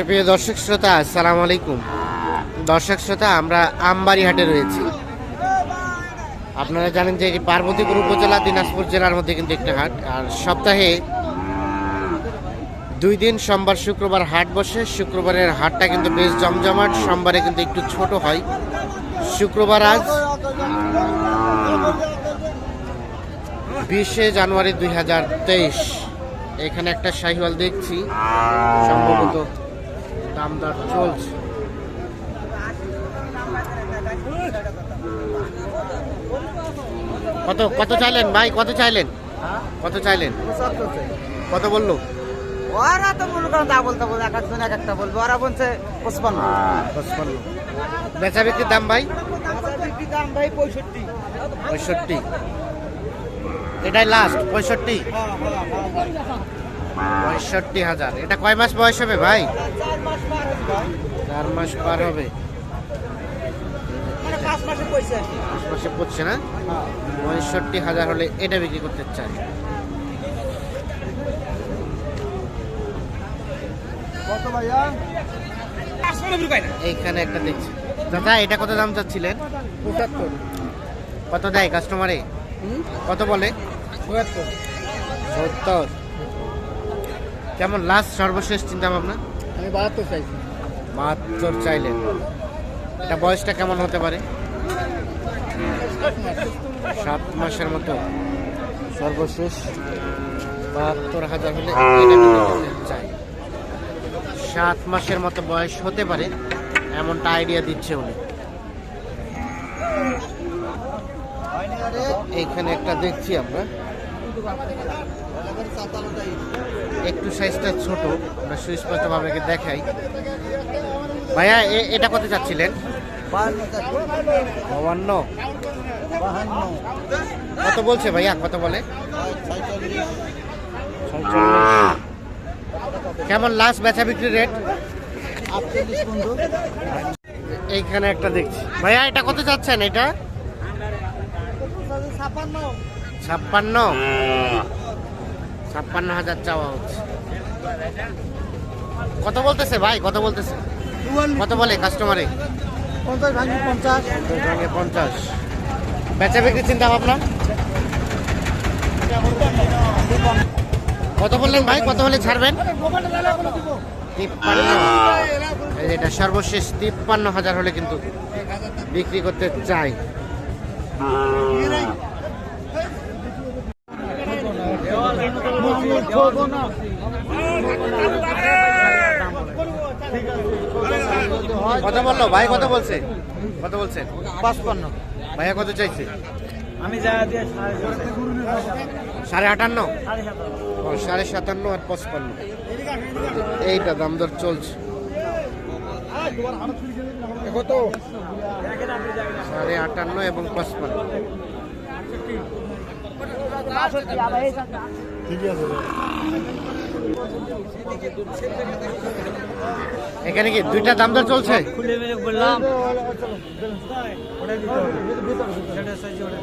সুপ্রিয় দর্শক শ্রোতা, আসসালামু আলাইকুম। দর্শক শ্রোতা, আমরা আমবাড়ি হাটে রয়েছি। আপনারা জানেন যে এটি পার্বতীপুর উপজেলা, দিনাজপুর জেলার মধ্যে কিন্তু একটি হাট। আর সপ্তাহে দুই দিন, সোমবার, শুক্রবার হাট বসে। শুক্রবারের হাটটা কিন্তু বেশ জমজমাট, সোমবারে কিন্তু একটু ছোট হয়। শুক্রবার আজ বিশে জানুয়ারি দুই হাজার তেইশ। এখানে একটা শাহিওয়াল দেখছি। সম্ভবত দাম দর চলছে। কত কত চাইলেন ভাই? কত চাইলেন? কত চাইলেন? কত বলল? ওরা তো মনে করেন তা বলতে বলবে এক একজন এক একটা বলবে। ওরা বলছে পঁচপান্ন। পঁচপান্ন। বেচা বিক্রির দাম ভাই? দাম ভাই পঁয়ষট্টি। পঁয়ষট্টি। এটাই লাস্ট পঁয়ষট্টি? পঁয়ষট্টি হাজার। এটা কয় মাস বয়স হবে ভাই? চার মাস পার হবে। মানে পাঁচ মাসে পয়সা পাঁচ মাসে পড়ছে না? পঁয়ষট্টি হাজার হলে এটা বিক্রি করতে চাই। কত এইখানে একটা দেখছি। দাদা এটা কত দাম চাচ্ছিলেন? পঁচাত্তর। কত দেয় কাস্টমারে কত বলে? সত্তর। কেমন লাস্ট সর্বশেষ চিন্তা ভাবনা আমি বাহাত্তর চাইছি। বাহাত্তর চাইলেন। এটা বয়সটা কেমন হতে পারে? সাত মাসের মতো। সর্বশেষ বাহাত্তর হাজার হলে চাই। সাত মাসের মতো বয়স হতে পারে এমনটা আইডিয়া দিচ্ছে উনি। এইখানে একটা দেখছি আমরা। একটু সাইজটা ছোট আমরা সুস্পষ্ট ভাবে দেখাই। ভাইয়া এ- এটা কত চাচ্ছিলেন? বাবান্ন কত বলছে ভাইয়া? কত বলে? কেমন লাস্ট বেচা বিক্রি রেট এইখানে একটা দেখছি। ভাইয়া এটা কত চাচ্ছেন এটা? ছাপান্ন ছাপ্পান্ন। ছাপ্পান্ন হাজার চাওয়া হচ্ছে। কত বলতেছে ভাই? কত বলতেছে? কত বলে কাস্টমারে পঞ্চাশ ভাঙি পঞ্চাশ। ভাঙে পঞ্চাশ। বেচা বিক্রি চিন্তা ভাবনা? কত বললেন ভাই? কত হলে ছাড়বেন? তিপ্পান্ন। এটা সর্বশেষ তিপ্পান্ন হাজার হলে কিন্তু বিক্রি করতে চাই। কত বলল? ভাই কত বলছে? কত বলছে? পাঁচপান্ন। ভাইয়া কত চাইছে? আমি সাড়ে আটান্ন? সাড়ে সাতান্ন আর পঁচপান্ন। এইটা দাম দর চলছে। কত সাড়ে আটান্ন এবং পঁচপান্ন। এখানে কি দুইটা দাম দর চলছে?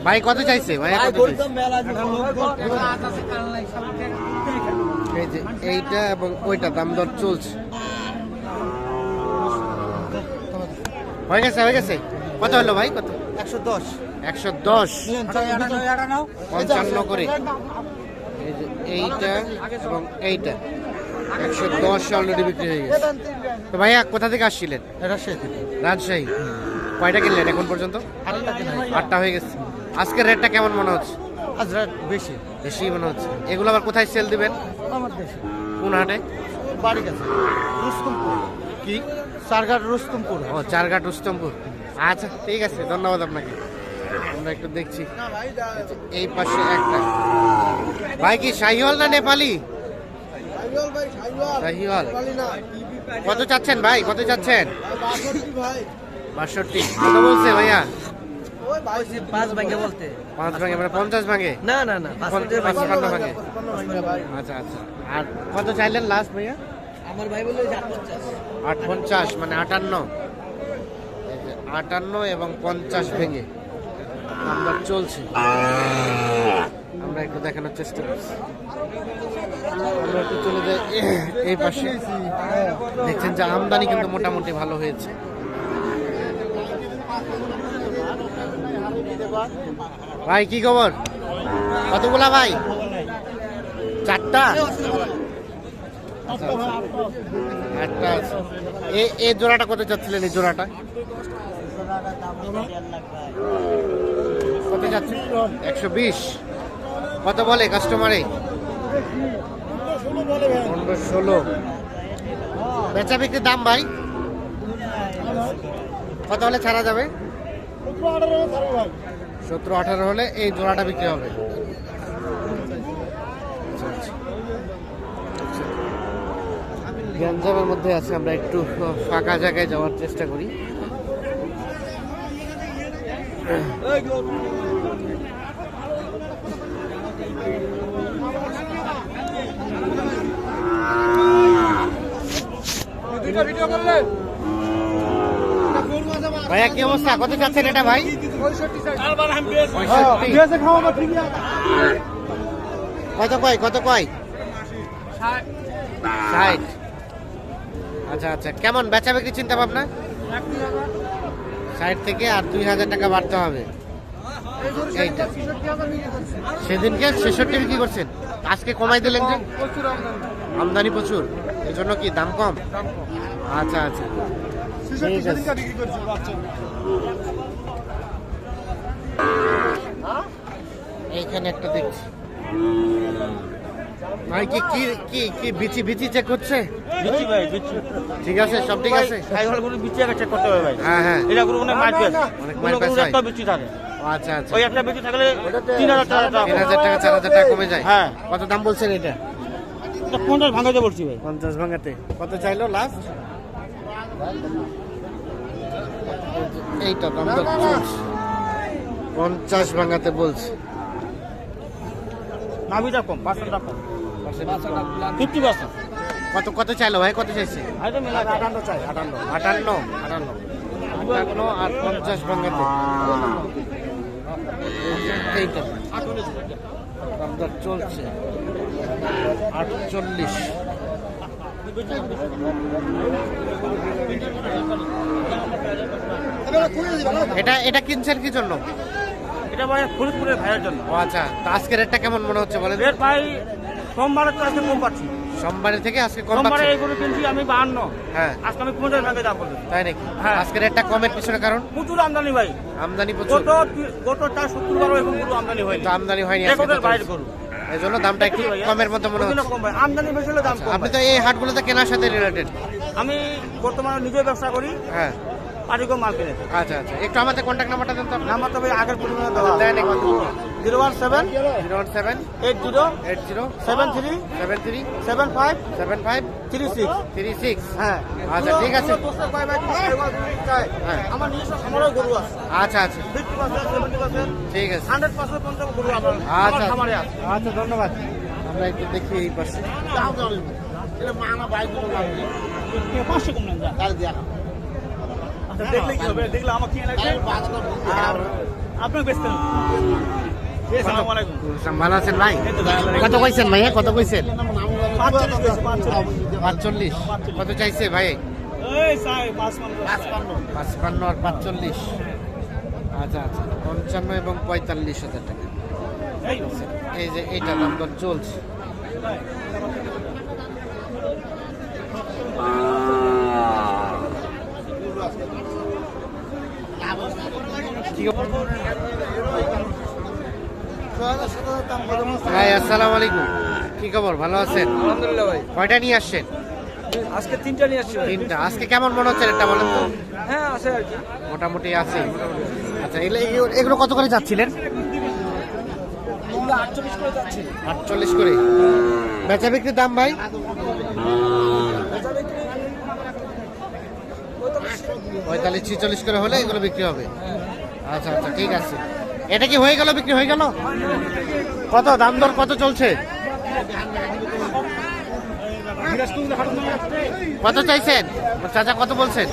ভাই, কত চাইছে? ভাই এইটা এবং ওইটা দাম দর চলছে। হয়ে গেছে হয়ে গেছে? কত হলো ভাই? কত? একশো দশ। একশো দশ। পঞ্চান্ন করে। এইটা এবং এইটা। একশো দশ অলরেডি বিক্রি হয়ে গেছে। তো ভাইয়া কোথা থেকে আসছিলেন? রাজশাহী। কয়টা কিনলেন এখন পর্যন্ত? আটটা হয়ে গেছে। আজকের রেটটা কেমন মনে হচ্ছে? আজ বেশি। বেশি মনে হচ্ছে। এগুলো আবার কোথায় সেল দিবেন? আমার দেশে। কোন হাটে? বাড়ি গেছে। রুস্তমপুর। কি? চারঘাট রুস্তমপুর। ও চারঘাট রুস্তমপুর। আচ্ছা ঠিক আছে। ধন্যবাদ আপনাকে। আমরা একটু দেখছি। এই পাশে একটা। ভাই কি শাহিওয়াল না নেপালি? শাহিওয়াল। কত চাচ্ছেন ভাই? কত চাচ্ছেন? বাষট্টি। কত বলছে ভাইয়া? পাঁচ ভাঙে মানে পঞ্চাশ ভাঙে? না না না পঞ্চান্ন ভাঙে। আচ্ছা আচ্ছা। আর কত চাইলেন লাস্ট ভাইয়া? আমার ভাই বলে আট পঞ্চাশ মানে আটান্ন। আটান্ন এবং পঞ্চাশ ভেঙে। আমরা চলছে। আমরা একটু দেখানোর চেষ্টা করছি। আমরা একটু চলে যাই এই পাশে। দেখছেন যে আমদানি কিন্তু মোটামুটি ভালো হয়েছে। ভাই, কি খবর? কতগুলা ভাই? চারটা? একটা আছে। এ- এই জোড়াটা কত চাচ্ছিলেন এই জোড়াটা? কত যাচ্ছে? একশো বিশ। কত বলে কাস্টমারে? পনেরো ষোলো। বেচা বিক্রির দাম ভাই? কত হলে ছাড়া যাবে? সতেরো আঠারো হলে এই জোড়াটা বিক্রি হবে। গ্যাঞ্জামের মধ্যে আছে আমরা একটু ফাঁকা জায়গায় যাওয়ার চেষ্টা করি। ভাইয়া কি অবস্থা? কত চাচ্ছেন এটা ভাই? কত কয় কত কয়? ষাট। আচ্ছা আচ্ছা। কেমন? বেচা বিক্রি চিন্তা ভাবনা? ষাট থেকে আর দুই হাজার টাকা বাড়তে হবে। এইটা সেদিনকে ছেষট্টি বিক্রি করছেন? আজকে কমাই দিলেন যে? আমদানি প্রচুর। এই জন্য কি দাম কম? আচ্ছা আচ্ছা। ঠিক আছে। এইখানে একটা দেখছি। ভাই কি কি কি কি বিচি বিচি চেক করছে? বিচি ভাই বিচি। ঠিক আছে সব ঠিক আছে? ভাই গুলো বিচি চেক করতে হবে ভাই। হ্যাঁ হ্যাঁ। এটা গুলো অনেক মাইর পেস অনেক অনেক মাইর একটা বিচি থাকে। আচ্ছা আচ্ছা। ওই একটা থাকলে তিন হাজার টাকা টাকা তিন হাজার টাকা চার হাজার টাকা কমে যায়। হ্যাঁ। কত দাম বলছেন এটা? পঞ্চাশ ভাঙাতে বলছি ভাই। পঞ্চাশ ভাঙাতে। কত চাইলো লাস্ট এইটা দাম পঞ্চাশ। ভাঙাতে বলছে। নামিটা কম পার্সেন্টটা কম। Fifty percent. কত কত চাইলো ভাই? কত চাইছে? আটান্ন চাই আটান্ন। আটান্ন? আটান্ন। আটান্ন আর পঞ্চাশ ভাঙাতে। এইটা চলছে। আটচল্লিশ। এটা এটা কিনছেন কি জন্য? এটা ভাই ফরিদপুরের ভাইয়ের জন্য। ও আচ্ছা আজকে রেটটা কেমন মনে হচ্ছে বলেন? রেট ভাই সোমবারের তো আজকে কম পাচ্ছি। সোমবারের থেকে আজকে কম সোমবারে এই গরু কিনছি আমি বাহান্ন। হ্যাঁ। আজকে আমি পঞ্চাশ ভাগে দাম বলছি তাই নাকি? হ্যাঁ। আজকে রেটটা কমের পিছনে কারণ? প্রচুর আমদানি ভাই। আমদানি প্রচুর। গত গত চার শুক্রবারও এরকম গরু আমদানি হয়নি। তো আমদানি হয়নি আজকে বাইরে গরু এই জন্য দামটা একটু? কমের মতো মনে হচ্ছে। আমদানি বেশি হলে দাম কম আপনি তো এই হাটগুলোতে কেনার সাথে রিলেটেড আমি বর্তমানে নিজে ব্যবসা করি। হ্যাঁ। পাটিকো মাল কিনে আচ্ছা আচ্ছা। একটু আমাদের কন্ট্যাক্ট নাম্বারটা দেন তো আপনি নাম্বার তো ভাই আগের পরিমাণে দেওয়া। দেন একটু। Zero one seven zero one seven eight zero eight zero seven three seven three seven five seven five three six. Three six. হ্যাঁ। আচ্ছা, ঠিক আছে। হ্যাঁ। আমার নিজস্ব খামারেও গরু আছে। আচ্ছা আচ্ছা। Fifty percent seventy percent. ঠিক আছে। হান্ড্রেড পার্সেন্ট পর্যন্ত গরু আমার আচ্ছা। আচ্ছা ধন্যবাদ। আমরা একটু দেখি এই পাশে। পাঁচশো কম নেন দেখলে কি হবে? দেখলে আমার কি লাগবে আর আপনাকে বেচতে হবে। আসসালামু আলাইকুম। ভালো আছেন ভাই। কত কইছেন ভাইয়া? কত কইছেন? পাঁচচল্লিশ কত চাইছে ভাই? পাঁচপান্ন। আর পাঁচচল্লিশ। আচ্ছা আচ্ছা। পঞ্চান্ন এবং পঁয়তাল্লিশ হাজার টাকা। এই। এই যে এইটা দাম চলছে। ভাই আসসালামু আলাইকুম। কি খবর? ভালো আছেন? আলহামদুলিল্লাহ ভাই। কয়টা নিয়ে আসছেন? আজকে তিনটা নিয়ে আসছি তিনটা। আজকে কেমন মনে হচ্ছে এটা বলেন তো? হ্যাঁ আছে আর কি। মোটামুটি আছে। আচ্ছা এগুলো কত করে যাচ্ছিলেন? আটচল্লিশ করে যাচ্ছি আটচল্লিশ করে। বেচা বিক্রির দাম ভাই? পঁয়তাল্লিশ ছিচল্লিশ করে হলে এগুলো বিক্রি হবে। আচ্ছা আচ্ছা ঠিক আছে। এটা কি হয়ে গেল বিক্রি হয়ে গেল? কত দাম দর কত চলছে? কত চাইছেন? চাচা কত বলছেন?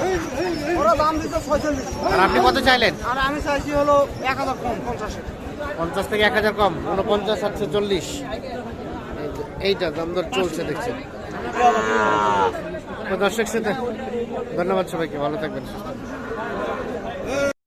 আর আপনি কত চাইলেন? আর আমি চাইছি হলো এক হাজার কম পঞ্চাশে। পঞ্চাশ থেকে এক হাজার কম উনপঞ্চাশ আর চল্লিশ। এইটা দাম দর চলছে দেখছেন। তো দর্শক শ্রোতা ধন্যবাদ সবাইকে ভালো থাকবেন।